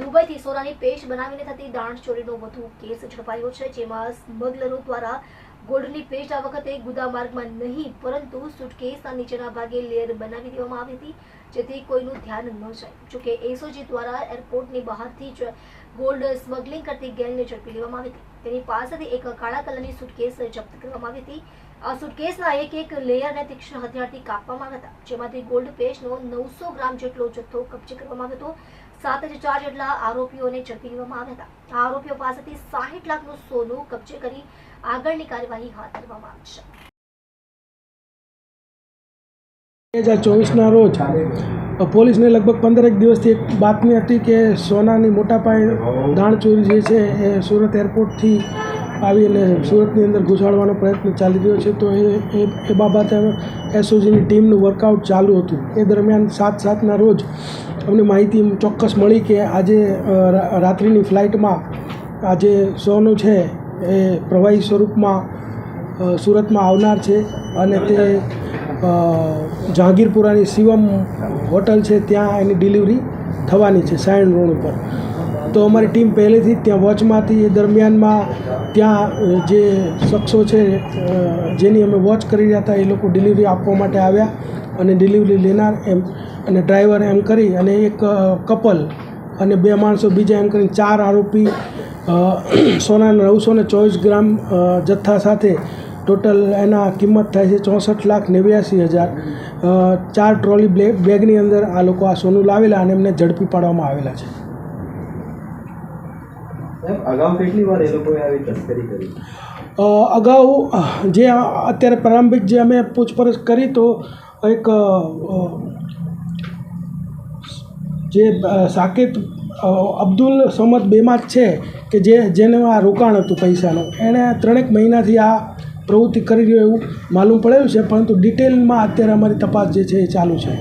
દુબઈથી સોનાની પેસ્ટ બનાવીને થતી દાણચોરીનો વધુ કેસ ઝડપાયો છે, જેમાં સ્મગલરો દ્વારા ગોલ્ડની પેસ્ટ આ વખતે ગુદામાર્ગમાં નહીં, પરંતુ સુટકેસના નીચેના ભાગે લેયર બનાવી દેવામાં આવી હતી, જેથી કોઈનું ધ્યાન ન જાય. જોકે એસઓજી દ્વારા એરપોર્ટની બહારથી જ ગોલ્ડ સ્મગલિંગ કરતી ગેંગને ઝડપી લેવામાં આવી હતી. તેની પાસેથી એક કાળા કલરની સુટકેસ જપ્ત કરવામાં આવી હતી. આ સુટકેસના એક એક લેયરને તીક્ષ્ણ હથિયારથી કાપવામાં આવ્યા હતા, જેમાંથી ગોલ્ડ પેસ્ટનો નવસો ગ્રામ જેટલો જથ્થો કબજે કરવામાં આવ્યો હતો. સાત જ ચાર જેટલા આરોપીઓને ઝડપી લેવામાં આવ્યા હતા. આરોપીઓ પાસેથી સાહીઠ લાખનું સોનું કબજે કરી આગળની કાર્યવાહી હાથ ધરવામાં આવી છે. બે હજાર ચોવીસના રોજ પોલીસને લગભગ પંદરેક દિવસથી એક બાતમી હતી કે સોનાની મોટા પાયે દાણચોરી જે છે એ સુરત એરપોર્ટથી આવી અને સુરતની અંદર ઘુસાડવાનો પ્રયત્ન ચાલી રહ્યો છે. તો એ એ બાબતે એસઓજીની ટીમનું વર્કઆઉટ ચાલુ હતું. એ દરમિયાન સાત સાતના રોજ અમને માહિતી ચોક્કસ મળી કે આજે રાત્રિની ફ્લાઇટમાં આજે સોનું છે એ પ્રવાહી સ્વરૂપમાં સુરતમાં આવનાર છે અને તે જહાંગીરપુરાની શિવમ હોટલ છે ત્યાં એની ડિલિવરી થવાની છે સાયણ રોડ ઉપર. તો અમારી ટીમ પહેલેથી જ ત્યાં વોચમાં હતી એ દરમિયાનમાં ત્યાં જે શખ્સો છે જેની અમે વોચ કરી રહ્યા હતા, એ લોકો ડિલિવરી આપવા માટે આવ્યા અને ડિલિવરી લેનાર એમ, અને ડ્રાઈવર એમ કરી અને એક કપલ અને બે માણસો બીજા એમ કરીને ચાર આરોપી સોના નવસો ને ચોવીસ ગ્રામ જથ્થા સાથે ટોટલ એના કિંમત થાય છે ચોસઠ લાખ નેવ્યાસી હજાર. ચાર ટ્રોલી બેગની અંદર આ લોકો આ સોનું લાવેલા અને એમને ઝડપી પાડવામાં આવેલા છે. અગાઉ કેટલી વાર એ લોકોએ આવી તસ્કરી કરી? અગાઉ, જે અત્યારે પ્રારંભિક જે અમે પૂછપરછ કરી તો એક જે સાકેત અબ્દુલ સમદ બેમાત છે કે જે, જેનું આ રોકાણ હતું પૈસાનું. એણે ત્રણેક મહિનાથી આ પ્રવૃત્તિ કરી રહ્યો એવું માલુમ પડેલું છે, પરંતુ ડિટેલમાં અત્યારે અમારી તપાસ જે છે એ ચાલુ છે.